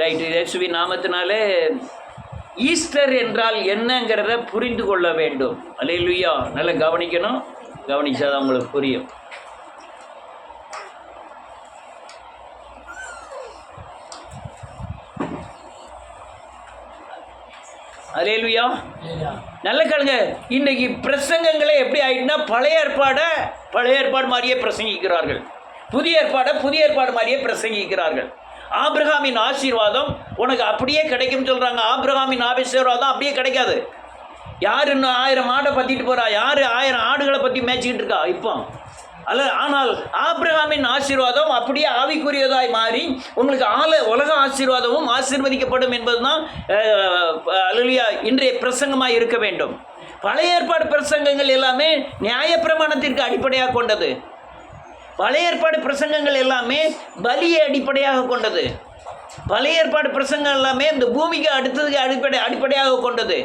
Right இயேசுவி நாமத்தினாலே Easter என்றால் என்னங்கிறத புரிந்து கொள்ள வேண்டும். அல்லேலூயா. நல்லா கவனிக்கணும். கவனிச்சாதான் உங்களுக்கு புரியும். அலேலுயா நல்ல கேளுங்க. இன்னைக்கு பிரசங்கங்களே எப்படி ஆயிட்டுனா பழைய ஏற்பாடை பழைய ஏற்பாடு மாதிரியே பிரசங்கிக்கிறார்கள். புதிய ஏற்பாடை புதிய ஏற்பாடு மாதிரியே பிரசங்கிக்கிறார்கள். ஆப்ரஹாமின் ஆசீர்வாதம் உனக்கு அப்படியே கிடைக்கும்னு சொல்கிறாங்க ஆப்ரஹாமின் ஆசீர்வாதம் அப்படியே கிடைக்காது. யார் இன்னும் ஆயிரம் ஆடை பற்றிட்டு போகிறா யார் ஆயிரம் ஆடுகளை பற்றி மேய்ச்சிக்கிட்டு இருக்கா? இப்போ. அல்ல ஆனால் ஆப்ரஹாமின் ஆசீர்வாதம் அப்படியே ஆவிக்குரியதாய் மாறி உங்களுக்கு ஆல உலக ஆசீர்வாதமும் ஆசீர்வதிக்கப்படும் என்பதுதான் அலுலியா இன்றைய பிரசங்கமாக இருக்க வேண்டும். பழைய ஏற்பாடு பிரசங்கங்கள் எல்லாமே நியாயப்பிரமாணத்திற்கு அடிப்படையாக கொண்டது. பழைய ஏற்பாடு பிரசங்கங்கள் எல்லாமே பலியை அடிப்படையாக கொண்டது. பழைய ஏற்பாடு பிரசங்கம் எல்லாமே இந்த பூமிக்கு அடுத்ததுக்கு அடிப்படை அடிப்படையாக கொண்டது.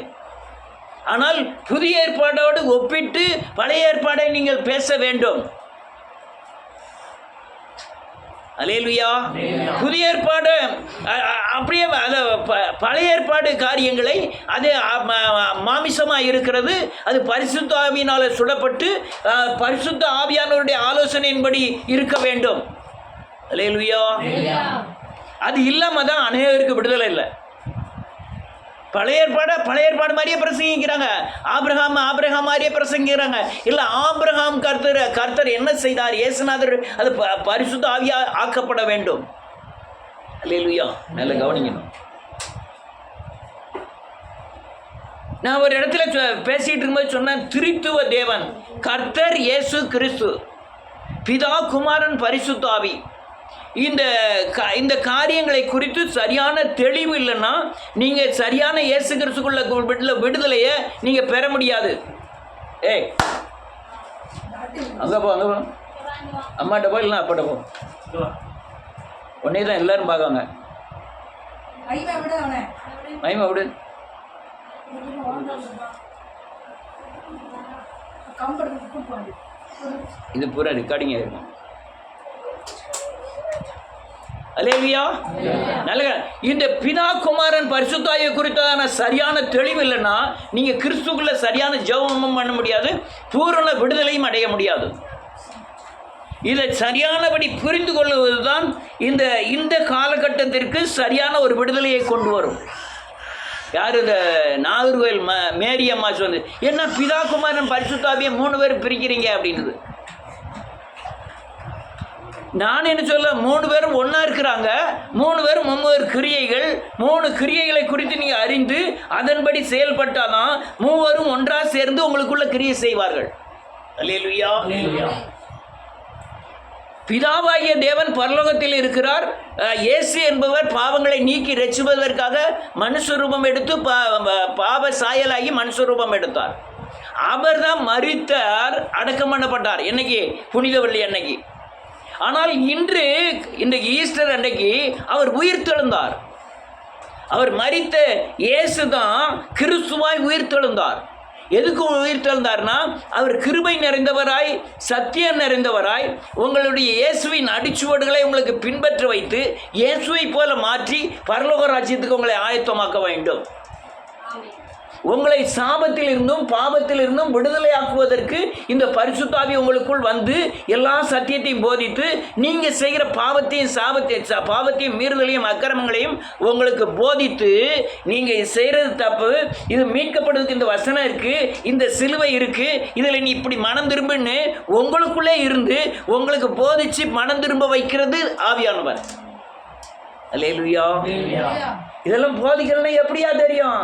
ஆனால் புதிய ஏற்பாடோடு ஒப்பிட்டு பழைய ஏற்பாடை நீங்கள் பேச வேண்டும். அலேலுயா புதிய ஏற்பாடு அப்படியே அந்த ப- பழைய ஏற்பாடு காரியங்களை அது மாமிசமாக இருக்கிறது. அது பரிசுத்த ஆவியினால் சுடப்பட்டு பரிசுத்த ஆவியானவருடைய ஆலோசனையின்படி இருக்க வேண்டும். அலேலுயா அது இல்லாமல் தான் அநேகருக்கு விடுதலை இல்லை. பழைய ஏற்பாட பழைய ஏற்பாடு மாதிரியே பிரசங்கிக்கிறாங்க. ஆபிரகாம் ஆபிரகாம் மாதிரியே பிரசங்கிக்கிறாங்க. இல்லை ஆபிரகாம் கர்த்தர் கர்த்தர் என்ன செய்தார்? இயேசுநாதர் அது ப- பரிசுத்த ஆவியா ஆக்கப்பட வேண்டும். அல்லேலூயா. நல்ல கவனிக்கணும். நான் ஒரு இடத்துல பேசிகிட்டு பேசிட்டு இருக்கும்போது சொன்னேன் திருத்துவ தேவன் கர்த்தர் இயேசு கிறிஸ்து. பிதா குமாரன் பரிசுத்தாவி இந்த இந்த காரியங்களை குறித்து சரியான தெளிவு இல்லைன்னா நீங்கள் சரியான இயேசு கிறிஸ்துக்குள்ள விடுதலை விடுதலையை நீங்கள் பெற முடியாது. ஏய். அங்கே போ அங்கே போ. அம்மாட்ட போ இல்லைன்னா அப்பாட்ட போ. உடனே தான் எல்லாரும் பார்க்காங்க மயமா விடு இது பூரா ரெக்கார்டிங் ஆயிருக்கும் அலேவியா நல்ல இந்த பிதா குமாரன் குறித்ததான சரியான தெளிவு இல்லைன்னா நீங்கள் கிறிஸ்துக்குள்ள சரியான ஜெபமும் பண்ண முடியாது பூரண விடுதலையும் அடைய முடியாது. இதை சரியானபடி புரிந்து கொள்வதுதான் இந்த இந்த காலகட்டத்திற்கு சரியான ஒரு விடுதலையை கொண்டு வரும். யார் இந்த நாகர்கோயில் ம மேரி அம்மா சொன்னது என்ன பிதா குமாரன் பரிசுத்தாவியை மூணு பேர் பிரிக்கிறீங்க? அப்படின்னுது. நான் என்ன சொல்ல மூணு பேரும் ஒன்றா இருக்கிறாங்க. மூணு பேரும் மும்மூறு கிரியைகள். மூணு கிரியைகளை குறித்து நீங்கள் அறிந்து அதன்படி செயல்பட்டாதான் மூவரும் ஒன்றாக சேர்ந்து உங்களுக்குள்ள கிரியை செய்வார்கள். பிதாவாகிய தேவன் பரலோகத்தில் இருக்கிறார். இயேசு என்பவர் பாவங்களை நீக்கி ரட்சிப்பதற்காக மனுஷரூபம் எடுத்து பாவ சாயலாகி மனுஷரூபம் எடுத்தார். அவர்தான் மரித்தார் அடக்கம் பண்ணப்பட்டார். என்னைக்கு? புனிதவள்ளி அன்னைக்கு. ஆனால் இன்று இன்றைக்கு ஈஸ்டர் அன்றைக்கு அவர் உயிர் தெழுந்தார். அவர் மறித்த இயேசு தான் கிறிஸ்துவாய் உயிர் தெழுந்தார். எதுக்கு உயிர் தெழுந்தார்னா அவர் கிருபை நிறைந்தவராய் சத்தியம் நிறைந்தவராய் உங்களுடைய இயேசுவின் அடிச்சுவடுகளை உங்களுக்கு பின்பற்ற வைத்து இயேசுவை போல மாற்றி பரலோக ராஜ்யத்துக்கு உங்களை ஆயத்தமாக்க வேண்டும். உங்களை சாபத்தில் இருந்தும் பாவத்தில் இருந்தும் விடுதலையாக்குவதற்கு இந்த பரிசுத்தாவி உங்களுக்குள் வந்து எல்லா சத்தியத்தையும் போதித்து நீங்கள் செய்கிற பாவத்தையும் சாபத்தையும் பாவத்தையும் மீறுதலையும் அக்கிரமங்களையும் உங்களுக்கு போதித்து நீங்கள் செய்கிறது தப்பு. இது மீட்கப்படுறதுக்கு இந்த வசனம் இருக்குது இந்த சிலுவை இருக்குது இதில் நீ இப்படி மனம் திரும்புன்னு உங்களுக்குள்ளே இருந்து உங்களுக்கு போதிச்சு மனம் திரும்ப வைக்கிறது ஆவியானவர். அல்லேலூயா. இதெல்லாம் போதிக்கலன்னா எப்படியா தெரியும்?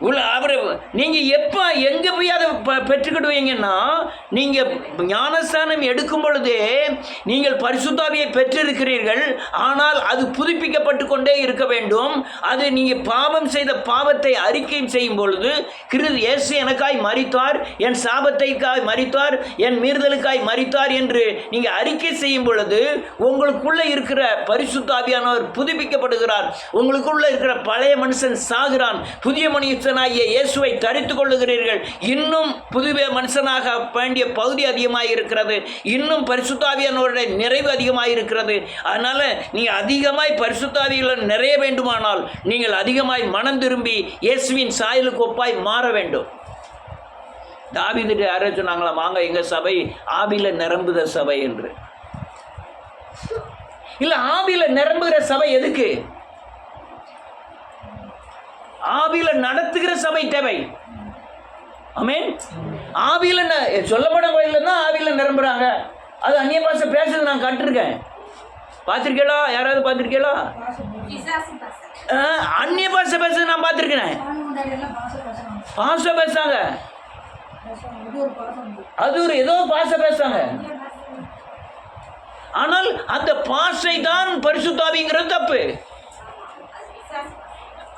உள்ள அவர் நீங்கள் எப்போ எங்கே போய் அதை ப- பெற்றுக்கிடுவீங்கன்னா நீங்கள் ஞானஸ்தானம் எடுக்கும் பொழுதே நீங்கள் பரிசுத்தாவியை பெற்றிருக்கிறீர்கள். ஆனால் அது புதுப்பிக்கப்பட்டு கொண்டே இருக்க வேண்டும். அது நீங்கள் பாவம் செய்த பாவத்தை அறிக்கை செய்யும் பொழுது கிரு இயேசு எனக்காய் மறித்தார் என் சாபத்தைக்காய் மறித்தார் என் மீறுதலுக்காய் மறித்தார் என்று நீங்கள் அறிக்கை செய்யும் பொழுது உங்களுக்குள்ளே இருக்கிற பரிசுத்தாவியானவர் புதுப்பிக்கப்படுகிறார். உங்களுக்குள்ளே இருக்கிற பழைய மனுஷன் சாகிறான். புதிய மனுஷன் மனுஷனாகிய இயேசுவை தரித்து கொள்ளுகிறீர்கள். இன்னும் புதுவே மனுஷனாக வேண்டிய பகுதி அதிகமாக இருக்கிறது இன்னும் பரிசுத்தாவியானவருடைய நிறைவு அதிகமாக இருக்கிறது அதனால் நீங்கள் அதிகமாய் பரிசுத்தாவியில் நிறைய வேண்டுமானால் நீங்கள் அதிகமாய் மனம் திரும்பி இயேசுவின் சாயலுக்கு ஒப்பாய் மாற வேண்டும். தாவிதிட்டு யாரோ சொன்னாங்களா? வாங்க எங்கள் சபை ஆவியில் நிரம்புத சபை என்று. இல்லை ஆவியில் நிரம்புகிற சபை எதுக்கு? ஆவியில நடத்துகிற சபை தேவை. ஆமென். ஆவியில சொல்லப்படும் சொல்லப்பட கோயில்ல தான் ஆவியில நிரம்புறாங்க. அது அந்நிய பாஷை பேசுறது நான் கண்டிருக்கேன். பார்த்துருக்கீங்களா? யாராவது பார்த்துருக்கீங்களா? அந்நிய பாச பேசுறது நான் பார்த்துருக்கேன் பாச பாஷை பேசுறாங்க. அது ஒரு ஏதோ பாஷை பேசுறாங்க. ஆனால் அந்த பாஷை தான் பரிசுத்தாவிங்கிறது தப்பு.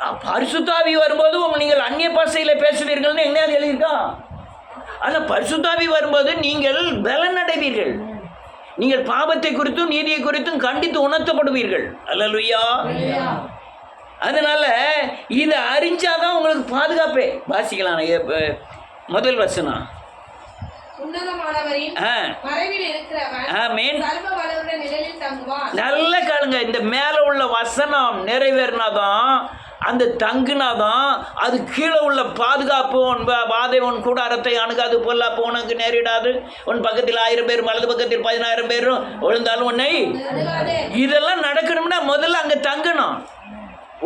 பரிசுத்தாவி வரும்போது உங்க நீங்கள் அந்நிய பாஷையில் பேசுவீர்கள்னு எங்கேயாவது எழுதியிருக்கா? ஆனால் பரிசுத்தாவி வரும்போது நீங்கள் பலன் அடைவீர்கள். நீங்கள் பாவத்தை குறித்தும் நீதியை குறித்தும் கண்டித்து உணர்த்தப்படுவீர்கள். அல்லலுயா. அதனால இதை அறிஞ்சாதான் உங்களுக்கு பாதுகாப்பே. வாசிக்கலாம் முதல் தங்குவான். நல்ல கேளுங்க இந்த மேலே உள்ள வசனம் நிறைவேறினாதான் அந்த தங்குனாதான் அது கீழே உள்ள பாதுகாப்பு உன் வாதை உன் கூடாரத்தை அணுகாது பொல்லாப்பு உனக்கு நேரிடாது. உன் பக்கத்தில் ஆயிரம் பேர் வலது பக்கத்தில் பதினாயிரம் பேரும் விழுந்தாலும் உன்னை இதெல்லாம் நடக்கணும்னா முதல்ல அங்கே தங்கணும்.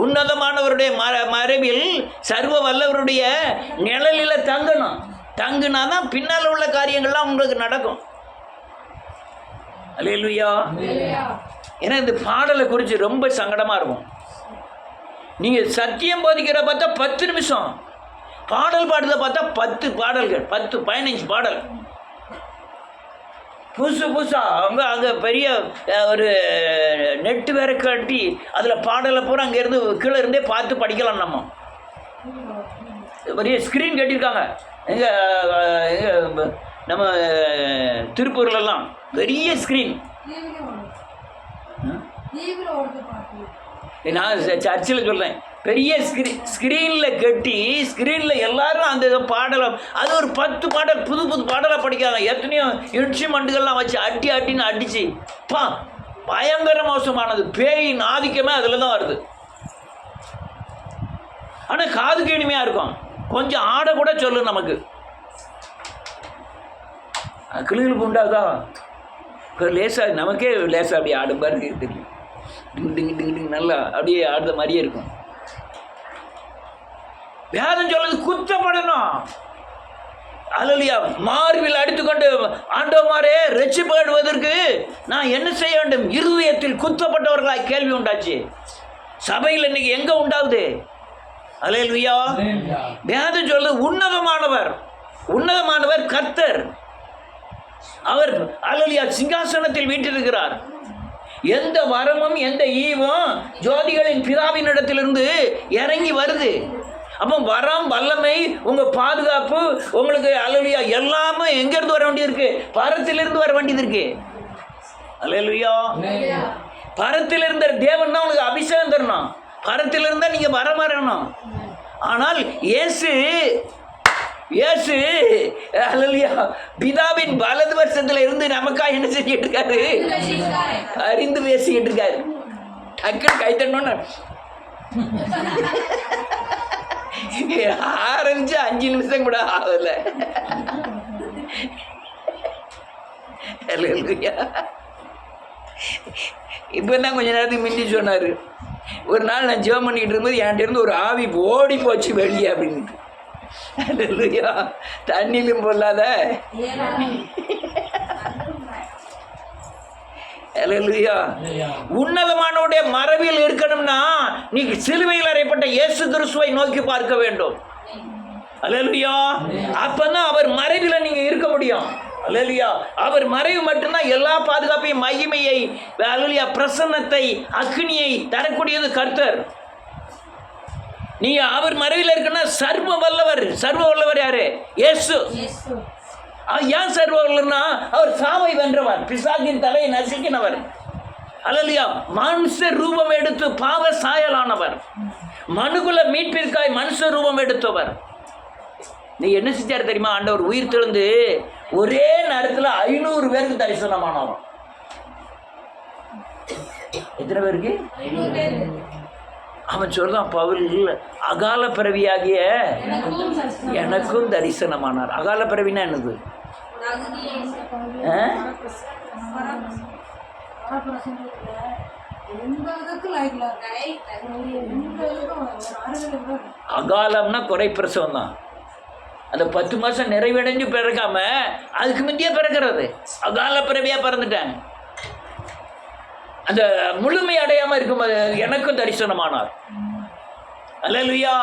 உன்னதமானவருடைய மர மறைவில் சர்வ வல்லவருடைய நிழலில் தங்கணும். தங்குனா தான் பின்னால் உள்ள காரியங்கள்லாம் உங்களுக்கு நடக்கும். அல்லேலூயா. ஏன்னா இந்த பாடலை குறித்து ரொம்ப சங்கடமாக இருக்கும். நீங்கள் சத்தியம் போதிக்கிற பார்த்தா பத்து நிமிஷம். பாடல் பாடுறத பார்த்தா பத்து பாடல்கள் பத்து பதினஞ்சு பாடல். புதுசு புதுசாக அவங்க அங்கே பெரிய ஒரு நெட்டு வேற கட்டி அதில் பாடலை பூரா அங்கேருந்து கீழே இருந்தே பார்த்து படிக்கலாம் நம்ம. பெரிய ஸ்க்ரீன் கட்டியிருக்காங்க. எங்கள் நம்ம திருப்பூர்லலாம். பெரிய ஸ்க்ரீன் நான் சர்ச்சில் சொல்கிறேன் பெரிய ஸ்க்ரீ ஸ்க்ரீனில் கட்டி ஸ்க்ரீனில் எல்லாரும் அந்த இதை பாடலை அது ஒரு பத்து பாடல் புது புது பாடலாக படிக்காங்க எத்தனையோ இன்ஸ்ட்ருமெண்ட்டுகள்லாம் வச்சு அட்டி அட்டின்னு அடிச்சு. பா பயங்கர மோசமானது. பேயின் ஆதிக்கமே அதில் தான் வருது. ஆனால் காதுக்கு இனிமையாக இருக்கும். கொஞ்சம் ஆட கூட சொல்லு நமக்கு. கிளிகளுக்கு உண்டாதா? இப்போ லேசாக நமக்கே லேசாக அப்படி ஆடும் பாருங்க தெரியும். டிங் டிங் நல்லா அப்படியே ஆடுற மாதிரியே இருக்கும். வேதம் சொல்லுது குத்தப்படணும் அலலியா மார்பில் அடித்துக்கொண்டு ஆண்டவமாரே ரட்சிப்படுவதற்கு நான் என்ன செய்ய வேண்டும்? இருதயத்தில் குத்தப்பட்டவர்களாய் கேள்வி உண்டாச்சு. சபையில் இன்னைக்கு எங்க உண்டாகுது? அலையலுயா வேதம் சொல்லுது உன்னதமானவர். உன்னதமானவர் கர்த்தர். அவர் அலலியா சிங்காசனத்தில் வீற்றிருக்கிறார் எந்த வரமும் எந்த ஈவும் ஜோதிகளின் பிதாவினிடத்திலிருந்து இறங்கி வருது. அப்போ வரம் வல்லமை உங்க பாதுகாப்பு உங்களுக்கு அலலியா எல்லாமே எங்கேருந்து வர வேண்டியிருக்கு? பரத்திலிருந்து வர வேண்டியது இருக்கு. பரத்தில் இருந்த தேவன் தான் உனக்கு அபிஷேகம் தரணும். பரத்தில் இருந்தால் நீங்கள் வர வரணும் ஆனால் இயேசு இயேசு அல்லையா பிதாவின் வலது வருஷத்துல இருந்து நமக்கா என்ன செஞ்சுட்டு இருக்காரு? அறிந்து பேசிக்கிட்டு இருக்காரு. டக்குன்னு கைத்தட்டணும்னு ஆரம்பிச்சு அஞ்சு நிமிஷம் கூட ஆகல. இப்போ தான் கொஞ்ச நேரத்துக்கு முந்தி சொன்னார் ஒரு நாள் நான் ஜெபம் பண்ணிக்கிட்டு இருக்கும்போது என்கிட்ட இருந்து ஒரு ஆவி ஓடி போச்சு வெளியே அப்படின்ட்டு தண்ணியிலும் பொல்லாத. உன்னதமானவுடைய மரபில் இருக்கணும்னா நீ சிலுவையில் அறையப்பட்ட இயேசு கிறிஸ்துவை நோக்கி பார்க்க வேண்டும். அல்லேலூயா அப்பதான் அவர் மறைவில் நீங்க இருக்க முடியும். அல்லேலூயா அவர் மறைவு மட்டும்தான் எல்லா பாதுகாப்பையும் மகிமையை அல்லேலூயா பிரசன்னத்தை அக்னியை தரக்கூடியது கர்த்தர். நீங்க அவர் மறைவில் இருக்குன்னா சர்வ வல்லவர் சர்வ வல்லவர் யாரு? இயேசு. அவர் ஏன் சர்வ வல்லவர்னா? அவர் சாவை வென்றவர் பிசாகின் தலையை நசுக்கினவர். அல்லையா மனுஷ ரூபம் எடுத்து பாவ சாயலானவர். மனுகுல மீட்பிற்காய் மனுஷ ரூபம் எடுத்தவர். நீ என்ன செஞ்சார் தெரியுமா? ஆண்டவர் உயிர் தெழுந்து ஒரே நேரத்தில் ஐநூறு பேருக்கு தரிசனமானவன் எத்தனை பேருக்கு. அவன் சொல்கிறான் பவுல் அகால பிறவியாகிய எனக்கும் தரிசனமானார். அகால பிறவினா என்னது? அகாலம்னா குறை பிரசவம் தான். அந்த பத்து மாதம் நிறைவடைஞ்சு பிறக்காம அதுக்கு முந்தைய பிறக்கிறது. அகால பிறவியாக பிறந்துட்டேன் அந்த முழுமை அடையாம இருக்கும் எனக்கும் தரிசனமானார். அல்லா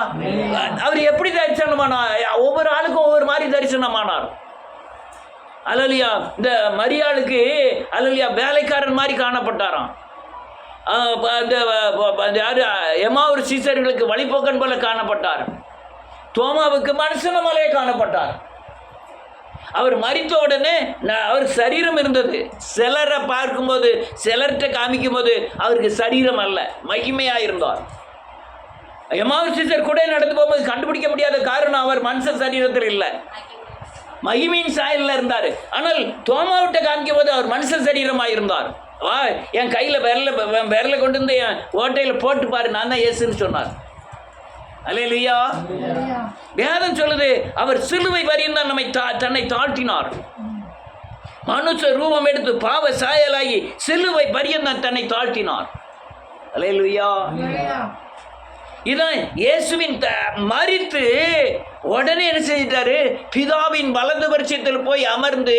அவர் எப்படி தரிசனமானார் ஒவ்வொரு ஆளுக்கும் ஒவ்வொரு மாதிரி தரிசனமானார். அலலியா இந்த மரியாளுக்கு அலலியா வேலைக்காரன் மாதிரி காணப்பட்டாராம். அந்த யாரு? எமாவூர் சீசர்களுக்கு வழிபோக்கன் போல காணப்பட்டார். தோமாவுக்கு மனுஷனமாலே காணப்பட்டார். அவர் மறித்த உடனே ந- அவர் சரீரம் இருந்தது. சிலரை பார்க்கும்போது சிலர்கிட்ட காமிக்கும் போது அவருக்கு சரீரம் அல்ல மகிமையாக இருந்தார் எமாவூர் கூட நடந்து போகும்போது கண்டுபிடிக்க முடியாத காரணம் அவர் மனுஷ சரீரத்தில் இல்லை. மகிமையின் சாயலில் இருந்தார். ஆனால் தோமாவிட்ட காமிக்கும் போது அவர் மனுஷ சரீரமாக இருந்தார் வா என் கையில் விரல விரல கொண்டு வந்து என் ஓட்டையில் போட்டு பாரு நான் தான் ஏசுன்னு சொன்னார். அல்லேலூயா இல்லையா? வேதம் சொல்லுது அவர் சிலுவை வரையும் நம்மை தன்னை தாழ்த்தினார் மனுஷ ரூபம் எடுத்து பாவ சாயலாகி சிலுவை வரையும் தான் தன்னை தாழ்த்தினார் அல்லேலூயா இல்லையா? இதான் இயேசுவின் த மறித்து உடனே என்ன செஞ்சிட்டாரு? பிதாவின் வலது பரிசத்தில் போய் அமர்ந்து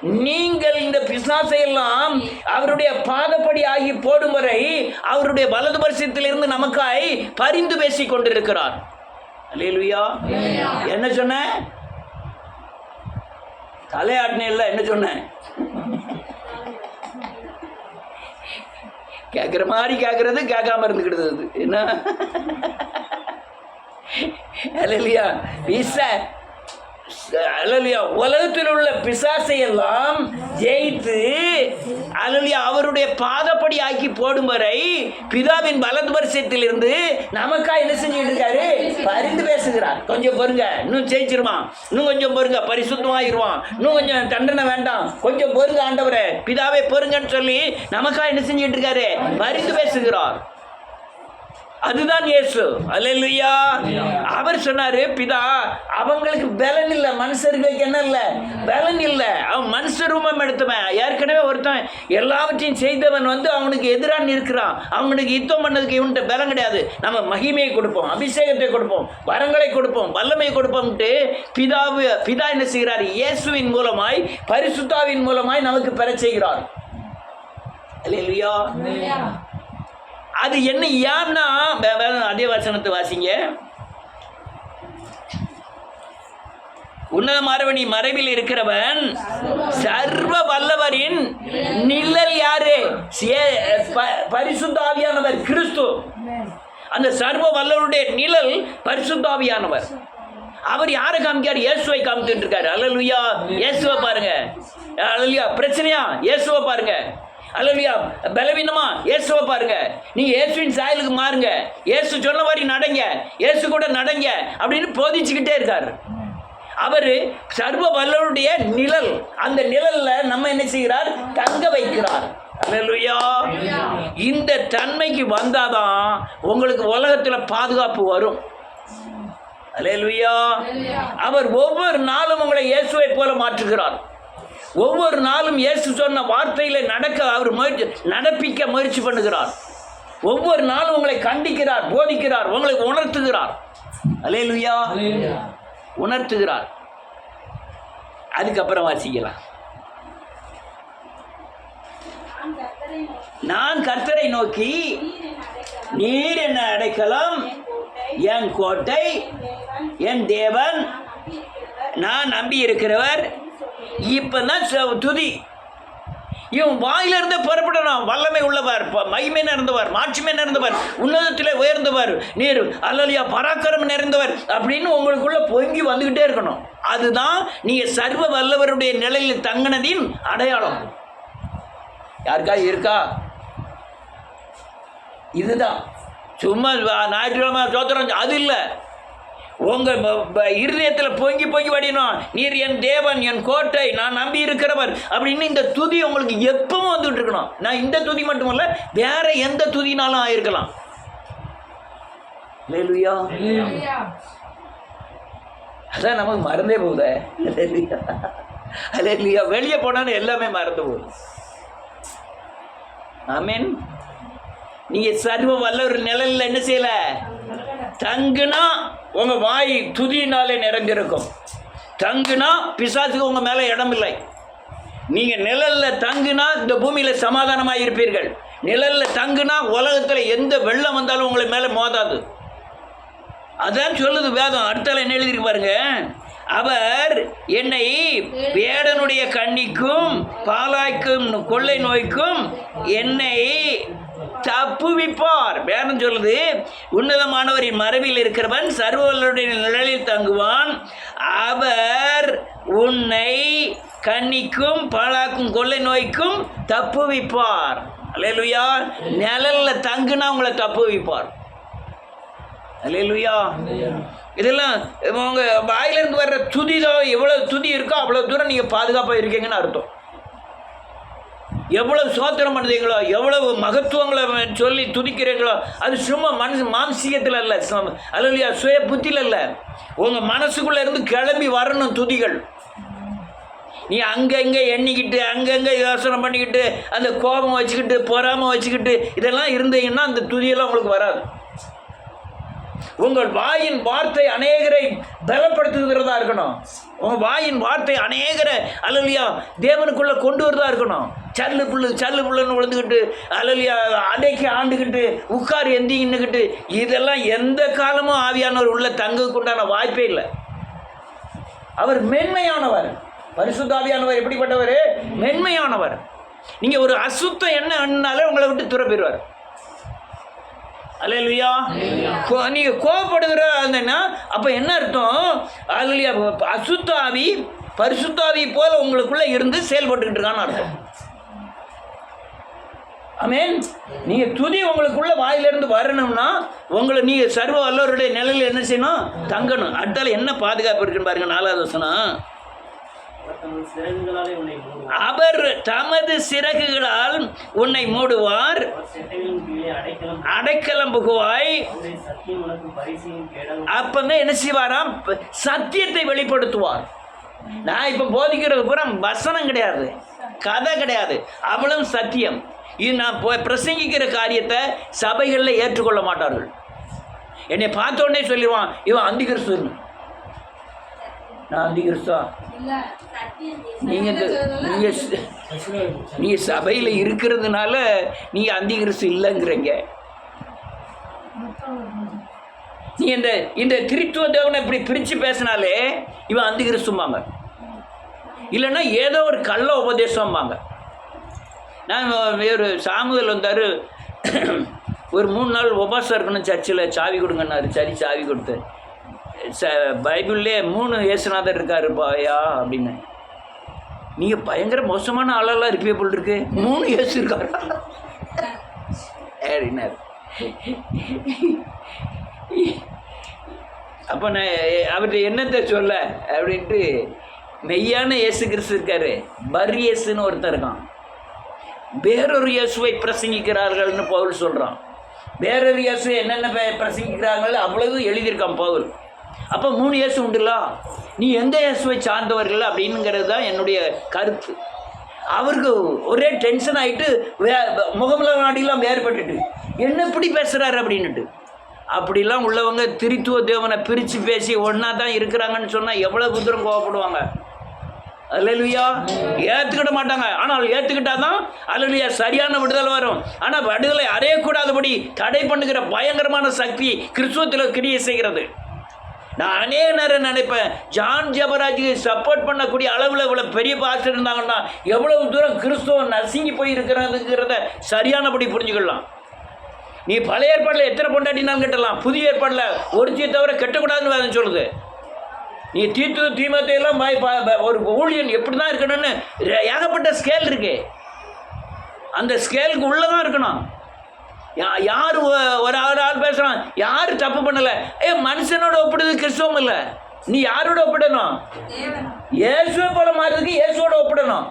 நீங்கள் இந்த பிசாசையெல்லாம் அவருடைய பாதப்படி ஆகி போடும் வரை அவருடைய வலது பரிசத்திலிருந்து நமக்காய் பரிந்து பேசி கொண்டிருக்கிறார். அல்லேலூயா. என்ன சொன்ன? தலையாட்டினே இல்லை என்ன சொன்னேன் கேட்குற மாதிரி கேட்குறது கேட்காம இருந்துக்கிடுது என்ன? அலலியா பிச. அலலியா உலகத்தில் உள்ள பிசாசை எல்லாம் ஜெயித்து அலலியா அவருடைய பாதப்படி ஆக்கி போடும் வரை பிதாவின் வலது வருஷத்தில் இருந்து நமக்கா என்ன செஞ்சுட்டு இருக்காரு பரிந்து பேசுகிறார். கொஞ்சம் பொறுங்க. இன்னும் ஜெயிச்சிருவான். இன்னும் கொஞ்சம் பொறுங்க. பரிசுத்தமாயிருவான். இன்னும் கொஞ்சம் தண்டனை வேண்டாம். கொஞ்சம் பொறுங்க ஆண்டவரே. பிதாவே பொறுங்கன்னு சொல்லி நமக்கா என்ன செஞ்சுட்டு இருக்காரு பரிந்து பேசுகிறார். அதுதான் இயேசு. அல்லேலூயா. அவர் சொன்னாரு பிதா அவங்களுக்கு பலன் இல்லை மனுஷர்களுக்கு என்ன இல்லை? பலன் இல்லை. அவன் மனுஷ ரூபம் எடுத்தவன். ஏற்கனவே ஒருத்தன் எல்லாவற்றையும் செய்தவன் வந்து அவனுக்கு எதிராக நிற்கிறான். அவனுக்கு யுத்தம் பண்ணதுக்கு இவன்கிட்ட பலம் கிடையாது. நம்ம மகிமையை கொடுப்போம் அபிஷேகத்தை கொடுப்போம் வரங்களை கொடுப்போம் வல்லமையை கொடுப்போம்ட்டு பிதாவு பிதா என்ன செய்கிறார்? இயேசுவின் மூலமாய் பரிசுத்தாவின் மூலமாய் நமக்கு பெறச் செய்கிறார். இல்லையா? அது என்ன ஏன்னா வேற அதே வசனத்தை வாசிங்க. உன்னத மாறவனி மறைவில் இருக்கிறவன் சர்வ வல்லவரின் நிழல் யாரு? சே- ப- கிறிஸ்து. அந்த சர்வ வல்லவருடைய நிழல் பரிசுத்தாவியானவர் அவர் யாரை காமிக்காரு இயேசுவை காமிச்சுட்டு இருக்காரு. அல்லலுயா. இயேசுவை பாருங்க. அல்லலுயா. பிரச்சனையா? இயேசுவை பாருங்க. அல்லலுயா பலவீனமா? இயேசுவை பாருங்க. நீங்க இயேசுவின் சாயலுக்கு மாறுங்க. இயேசு சொன்ன மாதிரி நடங்க. இயேசு கூட நடங்க அப்படின்னு போதிச்சுக்கிட்டே இருக்காரு. அவர் சர்வ வல்லவருடைய நிழல். அந்த நிழல்ல நம்ம என்ன செய்கிறார்? தங்க வைக்கிறார். இந்த தன்மைக்கு வந்தாதான் உங்களுக்கு உலகத்துல பாதுகாப்பு வரும். அல்லேலூயா அவர் ஒவ்வொரு நாளும் உங்களை இயேசுவை போல மாற்றுகிறார். ஒவ்வொரு நாளும் இயேசு சொன்ன வார்த்தையில நடக்க அவர் முயற்சி நடப்பிக்க முயற்சி பண்ணுகிறார். ஒவ்வொரு நாளும் உங்களை கண்டிக்கிறார் போதிக்கிறார் உங்களை உணர்த்துகிறார். அல்லேலூயா. உணர்த்துகிறார். அதுக்கப்புறம் வாசிக்கலாம் நான் கர்த்தரை நோக்கி நீர் என்ன அடைக்கலம்? என் கோட்டை என் தேவன் நான் நம்பி இருக்கிறவர் இப்பதான் ச- துதி. இவன் வாயிலிருந்து புறப்படணும். வல்லமை உள்ளவர் மகிமை நிறைந்தவர் மாட்சிமை நிறைந்தவர் உன்னதத்தில் உயர்ந்தவர் நீர் அல்லலியா பராக்கிரமம் நிறைந்தவர் அப்படின்னு உங்களுக்குள்ளே பொங்கி வந்துக்கிட்டே இருக்கணும். அதுதான் நீங்கள் சர்வ வல்லவருடைய நிலையில் தங்கினதின் அடையாளம். யாருக்கா? இருக்கா? இதுதான். சும்மா ஞாயிற்றுக்கிழமை சோத்திரம் அது இல்லை. உங்கள் இருதயத்தில் பொங்கி பொங்கி வடியணும். நீர் என் தேவன் என் கோட்டை நான் நம்பி இருக்கிறவர் அப்படின்னு இந்த துதி உங்களுக்கு எப்பவும் வந்துட்டு இருக்கணும். நான் இந்த துதி மட்டுமல்ல வேற எந்த துதினாலும் ஆயிருக்கலாம். லேலுயா அதான் நமக்கு மறந்தே போகுதே. லேலுயா லேலுயா வெளியே போனாலும் எல்லாமே மறந்து போகுது. ஆமீன் நீங்க சர்வ வல்லவர் நிழல்ல என்ன செய்யல? தங்குனா உங்கள் வாய் துதியினாலே நிறைஞ்சிருக்கும் தங்குனா பிசாசுக்கு உங்கள் மேலே இடம் இல்லை நிழலில் நிழல்ல தங்குனா இந்த பூமியில் சமாதானமாக இருப்பீர்கள். நிழலில் தங்குனா உலகத்தில் எந்த வெள்ளம் வந்தாலும் உங்களை மேலே மோதாது. அதான் சொல்லுது வேதம். அடுத்தால என்ன எழுதிருக்கு பாருங்க. அவர் என்னை வேடனுடைய கண்ணிக்கும் பாலாய்க்கும் கொள்ளை நோய்க்கும் என்னை தப்புவிப்பார். வேதம் சொல்லுது உன்னதமானவரின் மரபில் இருக்கிறவன் சர்வவல்லருடைய நிழலில் தங்குவான். அவர் உன்னை கண்ணிக்கும் பாழாக்கும் கொள்ளை நோய்க்கும் தப்புவிப்பார். அலையலுயா நிழல்ல தங்குனா உங்களை தப்புவிப்பார். அலையலுயா இதெல்லாம் உங்கள் வாயிலிருந்து வர்ற துதி தான் எவ்வளோ துதி இருக்கோ அவ்வளோ தூரம் நீங்கள் பாதுகாப்பாக இருக்கீங்கன்னு அர்த்தம். எவ்வளவு சோத்திரம் பண்ணுறீங்களோ எவ்வளவு மகத்துவங்களை சொல்லி துதிக்கிறீங்களோ அது சும்மா மனசு மாம்சீகத்தில் இல்லை அல்லையா சுய புத்தியில் இல்லை உங்கள் மனசுக்குள்ளே இருந்து கிளம்பி வரணும் துதிகள். நீ அங்கங்கே எண்ணிக்கிட்டு அங்கங்கே யோசனை பண்ணிக்கிட்டு அந்த கோபம் வச்சுக்கிட்டு பொறாமை வச்சுக்கிட்டு இதெல்லாம் இருந்தீங்கன்னா அந்த துதியெல்லாம் உங்களுக்கு வராது. உங்கள் வாயின் வார்த்தை அநேகரை பலப்படுத்துகிறதா இருக்கணும். உங்கள் வாயின் வார்த்தை அநேகரை அலலியா தேவனுக்குள்ளே கொண்டு வரதா இருக்கணும். சல்லு புல்லு சல்லு புல்லுன்னு விழுந்துக்கிட்டு அலலியா அடைக்கி ஆண்டுக்கிட்டு உட்கார் எந்திக்கின்னுக்கிட்டு இதெல்லாம் எந்த காலமும் ஆவியானவர் உள்ள தங்குக்கு உண்டான வாய்ப்பே இல்லை. அவர் மென்மையானவர். பரிசுத்தாவியானவர் எப்படிப்பட்டவர்? மென்மையானவர். நீங்கள் ஒரு அசுத்தம் என்ன எண்ணாலே உங்களை விட்டு துறப்பிடுவார் அலையலுயா. நீங்கள் கோவப்படுகிற இருந்தீங்கன்னா அப்போ என்ன அர்த்தம்? அலையா அசுத்த ஆவி பரிசுத்தாவி போல உங்களுக்குள்ள இருந்து செயல்பட்டுக்கிட்டு இருக்கான்னு அர்த்தம். ஆமேன். நீங்கள் துதி உங்களுக்குள்ள வாயிலிருந்து வரணும்னா உங்களை நீங்கள் சர்வ வல்லவருடைய நிலையில் என்ன செய்யணும்? தங்கணும். அடுத்தால என்ன பாதுகாப்பு இருக்குன்னு பாருங்க நாலாவது வசனம் தமது சிறகுகளாலே உன்னை மூடுவார் அவர் தமது சிறகுகளால் உன்னை மூடுவார். அடைக்கலம் புகுவாய். அப்பதான் என்ன செய்வாராம்? சத்தியத்தை வெளிப்படுத்துவார். நான் இப்போ போதிக்கிறது பூரா வசனம் கிடையாது. கதை கிடையாது. அவளும் சத்தியம். இது நான் பிரசங்கிக்கிற காரியத்தை சபைகளில் ஏற்றுக்கொள்ள மாட்டார்கள். என்னை பார்த்த உடனே சொல்லிடுவான் இவன் அந்தி கிறிஸ்துன்னு நான் அந்தி கிறிஸ்துவா இல்ல சத்தியம் நீங்கள் நீங்கள் நீங்கள் சபையில் இருக்கிறதுனால நீங்கள் அந்தி கிறிஸ்து இல்லைங்கிறீங்க நீ இந்த இந்த திருத்துவ தேவனை இப்படி பிரித்து பேசினாலே இவன் அந்தி கிறிஸ்தும்பாங்க இல்லைன்னா ஏதோ ஒரு கள்ள உபதேசம்பாங்க. நான் ஒரு சாமுதல் வந்தார். ஒரு மூணு நாள் உபாசம் இருக்கணும் சர்ச்சில் சாவி கொடுங்கன்னாரு. சரி சாவி கொடுத்து. ச பைபிள்லே மூணு இயேசுநாதர் இருக்காருப்பாயா அப்படின்னு. நீங்கள் பயங்கர மோசமான ஆளெல்லாம் இருப்பே போல் இருக்கு மூணு இயேசு இருக்காரு. அப்படின்னாரு அப்போ நான் அவர்கிட்ட என்னத்தை சொல்ல? அப்படின்ட்டு மெய்யான இயேசு கிறிஸ்து இருக்காரு. பர் இயேசுன்னு இருக்கான். வேறொரு இயேசுவை பிரசங்கிக்கிறார்கள்னு பவுல் சொல்கிறான் வேறொரு இயேசு என்னென்ன பே- அவ்வளவு எழுதியிருக்கான் பவுல். அப்போ மூணு இயேசு உண்டுலாம் நீ எந்த இயேசுவை சார்ந்தவர்கள் அப்படிங்கிறது தான் என்னுடைய கருத்து. அவருக்கு ஒரே டென்ஷன் ஆகிட்டு வே முகமல நாடிலாம் வேறுபட்டுட்டு என்ன இப்படி பேசுகிறாரு அப்படின்னுட்டு. அப்படிலாம் உள்ளவங்க திருத்துவ தேவனை பிரித்து பேசி ஒன்றா தான் இருக்கிறாங்கன்னு சொன்னால் எவ்வளோ தூரம் கோவப்படுவாங்க? அல்லலுயா. ஏற்றுக்கிட மாட்டாங்க. ஆனால் ஏற்றுக்கிட்டா தான் அல்லலுயா சரியான விடுதலை வரும். ஆனால் விடுதலை அறையக்கூடாதபடி தடை பண்ணுகிற பயங்கரமான சக்தி கிறிஸ்துவத்தில் கிரியை செய்கிறது. நான் அநேக நேரம் நினைப்பேன். ஜான் ஜபராஜுக்கு சப்போர்ட் பண்ணக்கூடிய அளவில் இவ்வளோ பெரிய பாஸ்டர் இருந்தாங்கன்னா எவ்வளவு தூரம் கிறிஸ்துவம் நசுங்கி போய் இருக்கிறதுங்கிறத சரியானபடி புரிஞ்சுக்கலாம். நீ பழைய ஏற்பாட்டில் எத்தனை பொண்டாட்டினாலும் கட்டலாம். புதிய ஏற்பாட்டில் ஒருத்தியை தவிர கட்டக்கூடாதுன்னு வேதம் சொல்லுது. நீ தீத்து தீமத்தையெல்லாம் பாய் ஒரு ஊழியன் எப்படி தான் இருக்கணும்னு ஏகப்பட்ட ஸ்கேல் இருக்கு. அந்த ஸ்கேலுக்கு உள்ளே தான் இருக்கணும். யார் ஒரு ஆள் ஆள் பேசுகிறான் யார் தப்பு பண்ணலை? ஏ மனுஷனோட ஒப்பிடுறது கிறிஸ்தவம் இல்லை. நீ யாரோட ஒப்பிடணும்? இயேசுவை போல மாறதுக்கு இயேசுவோட ஒப்பிடணும்.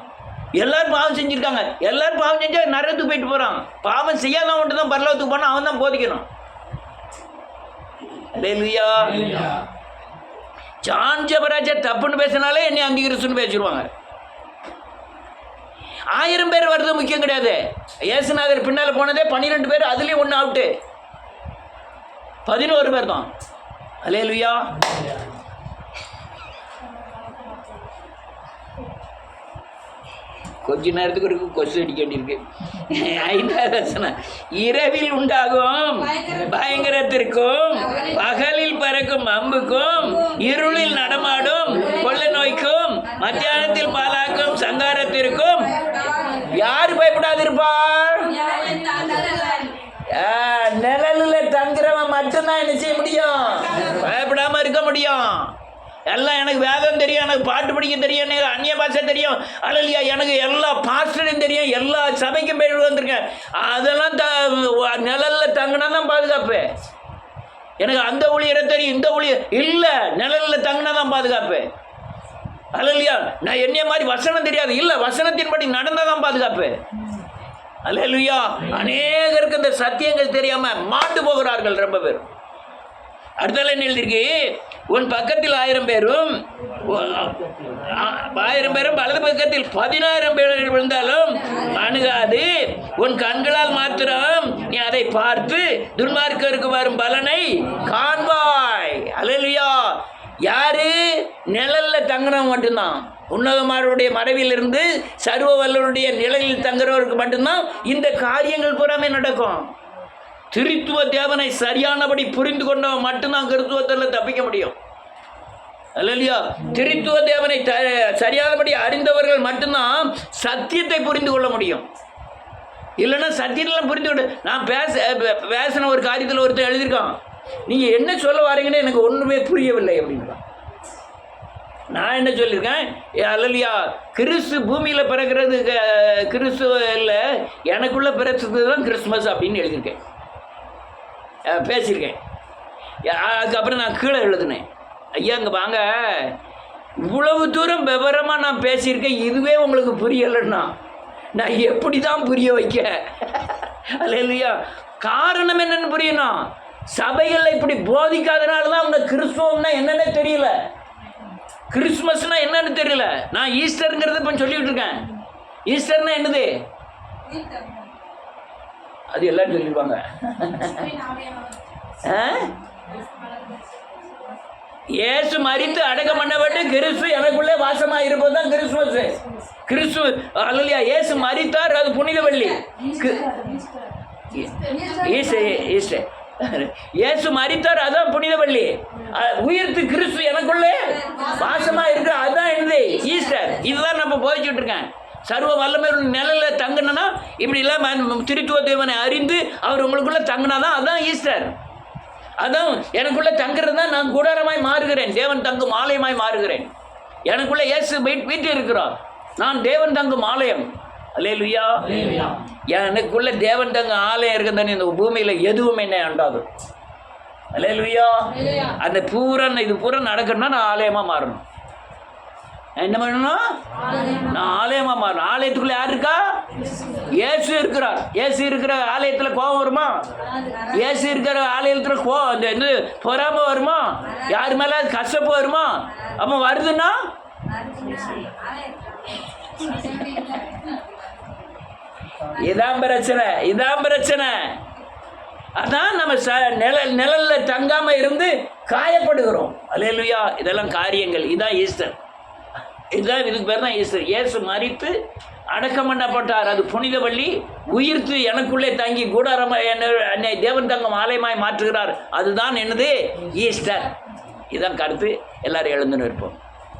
எல்லாரும் பாவம் செஞ்சுருக்காங்க. எல்லாரும் பாவம் செஞ்சா நரகத்துக்கு போயிட்டு போகிறான் பாவம் செய்யாதவன் மட்டும் தான் பரலோகத்துக்கு போனால் அவன் தான் போதிக்கணும் அல்லேலூயா ஜான் ஜபராஜர் தப்புன்னு பேசினாலே என்னை அங்கீகரிச்சுன்னு பேசிடுவாங்க. ஆயிரம் பேர் வர்றது முக்கியம் கிடையாது. இயேசுநாதர் பின்னால் போனதே பன்னிரெண்டு பேர் அதுலேயும் ஒன்று அவுட்டு பதினோரு பேர் தான். அல்லேலூயா கொஞ்ச நேரத்துக்கு ஒரு கொசு அடிக்க வேண்டியிருக்கு. ஐந்தாவது இரவில் உண்டாகும் பயங்கரத்திற்கும் பகலில் பறக்கும் அம்புக்கும் இருளில் நடமாடும் கொள்ள மத்தியானத்தில் பாலாக்கும் சங்காரத்திற்கும் யார் பயப்படாது இருப்பார் நிழலில் தங்குறவன் மட்டும்தான் என்ன செய்ய முடியும்? பயப்படாம இருக்க முடியும். எல்லாம் எனக்கு வேதம் தெரியும் எனக்கு பாட்டு படிக்க தெரியும் எனக்கு அந்நிய பாஷை தெரியும். அழலியா எனக்கு எல்லா பாஸ்டரையும் தெரியும் எல்லா சபைக்கும் போய் வந்திருக்கேன். அதெல்லாம் த நிழலில் தங்கினா தான் பாதுகாப்பு. எனக்கு அந்த ஊழியரை தெரியும் இந்த ஊழியர் இல்லை நிழலில் தங்கினா தான் பாதுகாப்பு. அல்லையா? நான் என்னைய மாதிரி வசனம் தெரியாது. இல்லை வசனத்தின்படி நடந்தால் தான் பாதுகாப்பு. அல்லேலூயா அநேகருக்கு இந்த சத்தியங்கள் தெரியாம மாண்டு போகிறார்கள் ரொம்ப பேர். அடுத்தால என்ன எழுதியிருக்கு? உன் பக்கத்தில் ஆயிரம் பேரும் ஆயிரம் பேரும் வலது பக்கத்தில் பதினாயிரம் பேர் விழுந்தாலும் அணுகாது. உன் கண்களால் மாத்திரம் நீ அதை பார்த்து துன்மார்க்கருக்கு வரும் பலனை காண்பாய். அல்லேலூயா யாரு? நிழல்ல தங்குறவன் மட்டும்தான். உன்னதமாருடைய மறைவிலிருந்து சர்வ வல்லருடைய நிழலில் தங்குறவருக்கு மட்டும்தான் இந்த காரியங்கள் பூராமே நடக்கும். திருத்துவ தேவனை சரியானபடி புரிந்து கொண்டவன் மட்டும்தான் கிறித்துவத்தில் தப்பிக்க முடியும். இல்லையா திருத்துவ தேவனை த சரியானபடி அறிந்தவர்கள் மட்டும்தான் சத்தியத்தை புரிந்து கொள்ள முடியும். இல்லைன்னா சத்தியத்தெல்லாம் புரிந்து கொண்டு நான் பேச பேசின ஒரு காரியத்தில் ஒருத்தர் எழுதியிருக்கான். நீங்கள் என்ன சொல்ல வரீங்கன்னு எனக்கு ஒன்றுமே புரியவில்லை அப்படின்றான் நான் என்ன சொல்லியிருக்கேன்? ஏ, அல்லலியா கிறிஸ்து பூமியில் பிறக்கிறது கிறிஸ்து இல்லை எனக்குள்ளே பிறக்கிறது தான் கிறிஸ்மஸ் அப்படின்னு எழுதியிருக்கேன். பேசியிருக்கேன். அதுக்கப்புறம் நான் கீழே எழுதினேன். ஐயா இங்கே வாங்க. இவ்வளவு தூரம் விவரமாக நான் பேசியிருக்கேன். இதுவே உங்களுக்கு புரியலைன்னா நான் எப்படி தான் புரிய வைக்க? அல்ல இல்லையா காரணம் என்னன்னு புரியணும். சபைகளில் இப்படி போதிக்காதனால தான் அவங்க கிறிஸ்துவம்னா என்னன்னே தெரியல. கிறிஸ்மஸ்னா என்னன்னு தெரியல. நான் ஈஸ்டருங்கிறத இப்போ சொல்லிட்டு இருக்கேன். ஈஸ்டர்னா என்னது? அது எல்லாரும் சொல்லிடுவாங்க. கிறிஸ்துவின் ஆவியானவர். இயேசு மரித்து அடக்கம் பண்ணப்பட்டு கிறிஸ்து எனக்குள்ளே வாசமாக இருப்பது தான் கிறிஸ்துமஸ். கிறிஸ்து அல்லையா இயேசு மறித்தார் அது புனித வள்ளி. Easter Easter. இயேசு மறித்தார் அதான் புனித பள்ளி. உயிர்த்து கிறிஸ்து எனக்குள்ளே வாசமா இருக்கு அதுதான் என்னது? ஈஸ்டர். இதுதான் நம்ம போதிச்சுட்டு இருக்கேன். சர்வ வல்லமை நிழல்ல தங்கினா இப்படி இல்லாம திருத்துவ தேவனை அறிந்து அவர் உங்களுக்குள்ள தங்கினாதான் அதான் ஈஸ்டர். அதான் எனக்குள்ள தங்குறது தான் நான் கூடாரமாய் மாறுகிறேன். தேவன் தங்கும் ஆலயமாய் மாறுகிறேன். எனக்குள்ள இயேசு வீட்டு இருக்கிறோம் நான் தேவன் தங்கும் ஆலயம். அல்லேலுயா எனக்குள்ள தேவன் தங்கும் ஆலயம் இருக்குதுன்னு இந்த பூமியில் எதுவும் என்ன அண்டாது. அல்லேலுயா அந்த பூரா இது பூரா நடக்கணும்னா நான் ஆலயமாக மாறணும். என்ன பண்ணணும் நான் ஆலயமாக மாறணும். ஆலயத்துக்குள்ள யார் இருக்கா? இயேசு இருக்கிறார். இயேசு இருக்கிற ஆலயத்தில் கோபம் வருமா? இயேசு இருக்கிற ஆலயத்தில் கோ அந்த இது பொறாம வருமா? யார் மேலே கசப்பு வருமா? அப்போ வருதுன்னா? இதான் பிரச்சனை இதான் பிரச்சனை. அதான் நம்ம ச நிழல் நிழல்ல தங்காம இருந்து காயப்படுகிறோம். அலையலுயா இதெல்லாம் காரியங்கள். இதான் ஈஸ்டர். இதுதான் இதுக்கு பேர் தான் ஈஸ்டர். இயேசு மறித்து அடக்கம் பண்ணப்பட்டார். அது புனித வள்ளி. உயிர்த்து எனக்குள்ளே தங்கி கூடாரமாய் என்ன என்னை தேவன் தங்கம் ஆலயமாய் மாற்றுகிறார். அதுதான் என்னது? ஈஸ்டர். இதான் கருத்து. எல்லாரும் எழுந்துன்னு இருப்போம்